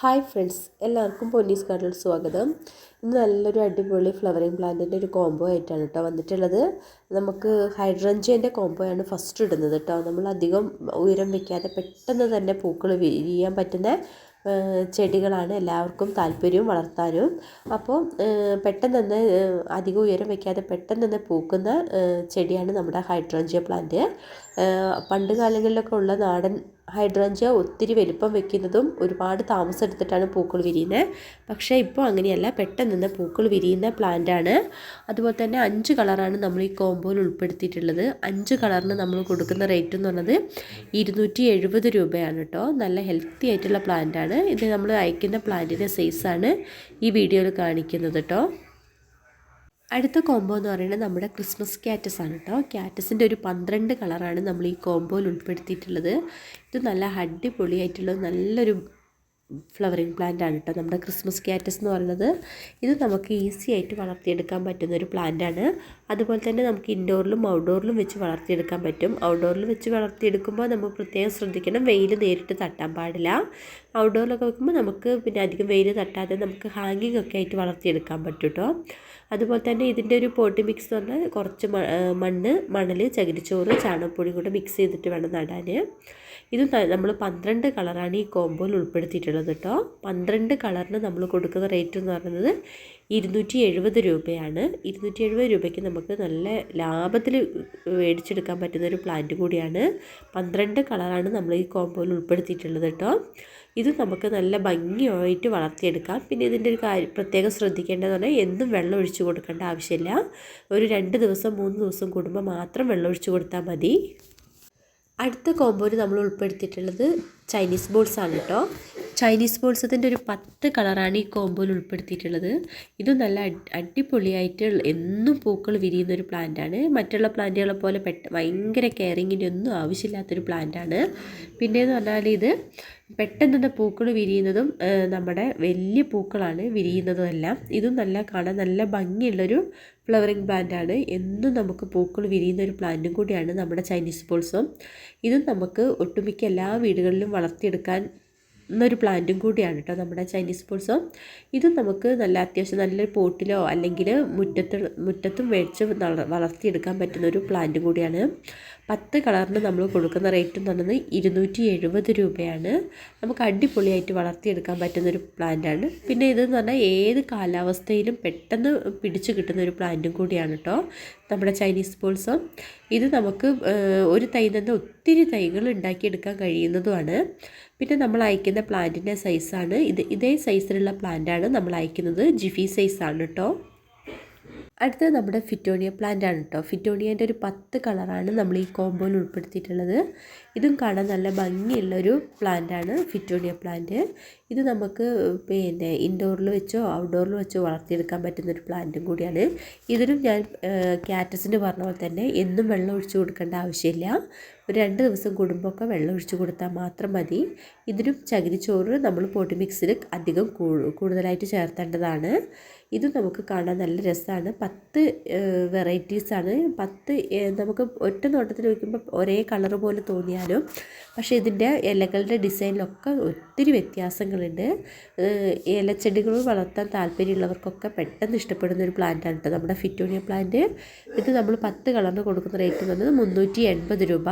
Hi friends എല്ലാവർക്കും പൊന്നീസ് ഗാർഡനിൽ സ്വാഗതം. ഇന്ന് നല്ലൊരു അടിപൊളി ഫ്ലവറിങ് പ്ലാന്റിന്റെ ഒരു കോംബോ ആയിട്ടാണ് കേട്ടോ വന്നിട്ടുള്ളത്. നമുക്ക് ഹൈഡ്രഞ്ചേന്റെ കോംബോ ആണ് ഫസ്റ്റ് ഇടുന്നത് കേട്ടോ നമ്മൾ അധികം ഉയരം വയ്ക്കാതെ പെട്ടെന്ന് തന്നെ പൂക്കൾ വിരിയാൻ പറ്റുന്ന ചെടികളാണ് എല്ലാവർക്കും താല്പര്യവും വളർത്താനും. അപ്പോൾ പെട്ടെന്ന് തന്നെ അധികം ഉയരം വയ്ക്കാതെ പെട്ടെന്ന് തന്നെ പൂക്കുന്ന ചെടിയാണ് നമ്മുടെ ഹൈഡ്രഞ്ചിയ പ്ലാന്റ് പണ്ട് കാലങ്ങളിലൊക്കെ ഉള്ള നാടൻ ഹൈഡ്രഞ്ചിയ ഒത്തിരി വലിപ്പം വെക്കുന്നതും ഒരുപാട് താമസം എടുത്തിട്ടാണ് പൂക്കൾ വിരിയുന്നത്. പക്ഷേ ഇപ്പോൾ അങ്ങനെയല്ല. പെട്ടെന്ന് തന്നെ പൂക്കൾ വിരിയുന്ന പ്ലാന്റ് ആണ്. അതുപോലെ തന്നെ അഞ്ച് കളറാണ് നമ്മൾ ഈ കോമ്പോയിൽ ഉൾപ്പെടുത്തിയിട്ടുള്ളത്. അഞ്ച് കളറിന് നമ്മൾ കൊടുക്കുന്ന റേറ്റ് എന്ന് പറഞ്ഞത് ഇരുന്നൂറ്റി എഴുപത് രൂപയാണ് കേട്ടോ. നല്ല ഹെൽത്തി ആയിട്ടുള്ള പ്ലാന്റ് ആണ്. ഇത് നമ്മൾ അയക്കുന്ന പ്ലാന്റിന്റെ സൈസാണ് ഈ വീഡിയോയിൽ കാണിക്കുന്നത് കേട്ടോ. അടുത്ത കോംബോ എന്ന് പറയുന്നത് നമ്മുടെ ക്രിസ്മസ് ക്യാറ്റസ് ആണ് കേട്ടോ ക്യാറ്റസിന്റെ ഒരു പന്ത്രണ്ട് കളറാണ് നമ്മൾ ഈ കോംബോയിൽ ഉൾപ്പെടുത്തിയിട്ടുള്ളത്. ഇത് നല്ല അടിപൊളിയായിട്ടുള്ള നല്ലൊരു ഫ്ലവറിങ് പ്ലാന്റ് ആണ് കേട്ടോ നമ്മുടെ ക്രിസ്മസ് ക്യാറ്റസ് എന്ന് പറയുന്നത് ഇത് നമുക്ക് ഈസി ആയിട്ട് വളർത്തിയെടുക്കാൻ പറ്റുന്ന ഒരു പ്ലാന്റ് ആണ്. അതുപോലെ തന്നെ നമുക്ക് ഇൻഡോറിലും ഔട്ട്ഡോറിലും വെച്ച് വളർത്തിയെടുക്കാൻ പറ്റും. ഔട്ട്ഡോറിൽ വെച്ച് വളർത്തിയെടുക്കുമ്പോൾ നമ്മൾ പ്രത്യേകം ശ്രദ്ധിക്കണം വെയിൽ നേരിട്ട് തട്ടാൻ പാടില്ല. ഔട്ട്ഡോറിലൊക്കെ വെക്കുമ്പോൾ നമുക്ക് പിന്നെ അധികം വെയിൽ തട്ടാതെ നമുക്ക് ഹാങ്ങിങ് ഒക്കെ ആയിട്ട് വളർത്തിയെടുക്കാൻ പറ്റും കേട്ടോ അതുപോലെ തന്നെ ഇതിന്റെ ഒരു പോട്ടി മിക്സ് എന്ന് പറഞ്ഞാൽ കുറച്ച് മണ്ണ് മണൽ ചകിരിച്ചോറ് ചാണകപ്പൊടി കൂടെ മിക്സ് ചെയ്തിട്ട് വേണം നടാൻ. ഇത് നമ്മൾ പന്ത്രണ്ട് കളറാണ് ഈ കോമ്പോയിൽ ഉൾപ്പെടുത്തിയിട്ടുള്ളത് കേട്ടോ. പന്ത്രണ്ട് കളറിന് നമ്മൾ കൊടുക്കുന്ന റേറ്റ് എന്ന് പറയുന്നത് ഇരുന്നൂറ്റി എഴുപത് രൂപയാണ്. ഇരുന്നൂറ്റി എഴുപത് രൂപയ്ക്ക് നമുക്ക് നല്ല ലാഭത്തിൽ മേടിച്ചെടുക്കാൻ പറ്റുന്ന ഒരു പ്ലാന്റ് കൂടിയാണ്. പന്ത്രണ്ട് കളറാണ് നമ്മൾ ഈ കോമ്പോയിൽ ഉൾപ്പെടുത്തിയിട്ടുള്ളത് കേട്ടോ. ഇത് നമുക്ക് നല്ല ഭംഗിയായിട്ട് വളർത്തിയെടുക്കാം. പിന്നെ ഇതിന്റെ ഒരു കാര്യം പ്രത്യേകം ശ്രദ്ധിക്കേണ്ടതെന്ന് പറഞ്ഞാൽ എന്നും വെള്ളം ഒഴിച്ചു കൊടുക്കേണ്ട ആവശ്യമില്ല. ഒരു രണ്ട് ദിവസം മൂന്ന് ദിവസം കൂടുമ്പോൾ മാത്രം വെള്ളം ഒഴിച്ചു കൊടുത്താൽ മതി. അടുത്ത കോമ്പോയിൽ നമ്മൾ ഉൾപ്പെടുത്തിയിട്ടുള്ളത് ചൈനീസ് ബോൾസ് ആണ് കേട്ടോ ചൈനീസ് ബോൾസത്തിന്റെ ഒരു പത്ത് കളറാണ് ഈ കോമ്പോയിൽ ഉൾപ്പെടുത്തിയിട്ടുള്ളത്. ഇത് നല്ല അടിപൊളിയായിട്ട് എന്നും പൂക്കൾ വിരിയുന്ന ഒരു പ്ലാന്റാണ്. മറ്റുള്ള പ്ലാന്റുകളെ പോലെ പെട്ട ഭയങ്കര കെയറിങ്ങിന്റെ ഒന്നും ആവശ്യമില്ലാത്തൊരു പ്ലാന്റാണ്. പിന്നെയെന്ന് പറഞ്ഞാൽ ഇത് പെട്ടെന്ന് തന്നെ പൂക്കൾ വിരിയുന്നതും നമ്മുടെ വലിയ പൂക്കളാണ് വിരിയുന്നതുമെല്ലാം. ഇതും നല്ല കാണാൻ നല്ല ഭംഗിയുള്ളൊരു ഫ്ലവറിങ് പ്ലാന്റാണ്. എന്നും നമുക്ക് പൂക്കൾ വിരിയുന്ന ഒരു പ്ലാന്റും കൂടിയാണ് നമ്മുടെ ചൈനീസ് പോൾസും. ഇതും നമുക്ക് ഒട്ടുമിക്ക എല്ലാ വീടുകളിലും വളർത്തിയെടുക്കാൻ എന്നൊരു പ്ലാന്റും കൂടിയാണ് കേട്ടോ നമ്മുടെ ചൈനീസ് ബോൾസോ ഇതും നമുക്ക് നല്ല അത്യാവശ്യം നല്ലൊരു പോട്ടിലോ അല്ലെങ്കിൽ മുറ്റത്ത് മുറ്റത്തും മേടിച്ച് വളർത്തിയെടുക്കാൻ പറ്റുന്ന ഒരു പ്ലാന്റും കൂടിയാണ്. പത്ത് കളറിന് നമ്മൾ കൊടുക്കുന്ന റേറ്റ് എന്ന് പറയുന്നത് ഇരുന്നൂറ്റി എഴുപത് രൂപയാണ്. നമുക്ക് അടിപൊളിയായിട്ട് വളർത്തിയെടുക്കാൻ പറ്റുന്നൊരു പ്ലാന്റാണ് പിന്നെ ഇതെന്ന് പറഞ്ഞാൽ ഏത് കാലാവസ്ഥയിലും പെട്ടെന്ന് പിടിച്ചു കിട്ടുന്ന ഒരു പ്ലാന്റും കൂടിയാണ് കേട്ടോ നമ്മുടെ ചൈനീസ് ബോൾസ് ഇത് നമുക്ക് ഒരു തൈ തന്നെ ഒത്തിരി തൈകൾ ഉണ്ടാക്കിയെടുക്കാൻ കഴിയുന്നതുമാണ്. പിന്നെ നമ്മൾ അയക്കുന്ന പ്ലാന്റിന്റെ സൈസാണ് ഇത് ഇതേ സൈസിലുള്ള പ്ലാന്റാണ് നമ്മൾ അയക്കുന്നത്. ജിഫി സൈസാണ് കേട്ടോ അടുത്തത് നമ്മുടെ ഫിറ്റോണിയ പ്ലാന്റ് ആണ് കേട്ടോ ഫിറ്റോണിയേന്റെ ഒരു പത്ത് കളറാണ് നമ്മൾ ഈ കോമ്പോയിൽ ഉൾപ്പെടുത്തിയിട്ടുള്ളത്. ഇതും കാണാൻ നല്ല ഭംഗിയുള്ളൊരു ആണ് ഫിറ്റോണിയ പ്ലാന്റ് ഇത് നമുക്ക് പിന്നെ ഇൻഡോറിൽ വെച്ചോ ഔട്ട്ഡോറിൽ വെച്ചോ വളർത്തിയെടുക്കാൻ പറ്റുന്ന ഒരു പ്ലാന്റും കൂടിയാണ്. ഇതിനും ഞാൻ ക്യാറ്റസിന് പറഞ്ഞ പോലെ തന്നെ എന്നും വെള്ളം ഒഴിച്ചു കൊടുക്കേണ്ട ആവശ്യമില്ല. ഒരു രണ്ട് ദിവസം കൂടുമ്പോഴൊക്കെ വെള്ളം ഒഴിച്ചു കൊടുത്താൽ മാത്രം മതി. ഇതിനും ചകിരിച്ചോറ് നമ്മൾ പൊടി മിക്സിൽ അധികം കൂടുതലായിട്ട് ചേർത്തേണ്ടതാണ്. ഇത് നമുക്ക് കാണാൻ നല്ല രസമാണ്. പത്ത് വെറൈറ്റീസാണ് പത്ത് നമുക്ക് ഒറ്റ നോട്ടത്തിൽ വയ്ക്കുമ്പോൾ ഒരേ കളർ പോലെ തോന്നിയാലും പക്ഷേ ഇതിന്റെ ഇലകളുടെ ഡിസൈനിലൊക്കെ ഒത്തിരി വ്യത്യാസങ്ങളുണ്ട് ഇലച്ചെടികൾ വളർത്താൻ താല്പര്യമുള്ളവർക്കൊക്കെ പെട്ടെന്ന് ഇഷ്ടപ്പെടുന്ന ഒരു പ്ലാന്റാണ് കേട്ടോ നമ്മുടെ ഫിറ്റോണിയ പ്ലാന്റ് ഇത് നമ്മൾ പത്ത് കളറിന് കൊടുക്കുന്ന റേറ്റ് എന്ന് പറഞ്ഞത് മുന്നൂറ്റി എൺപത് രൂപ.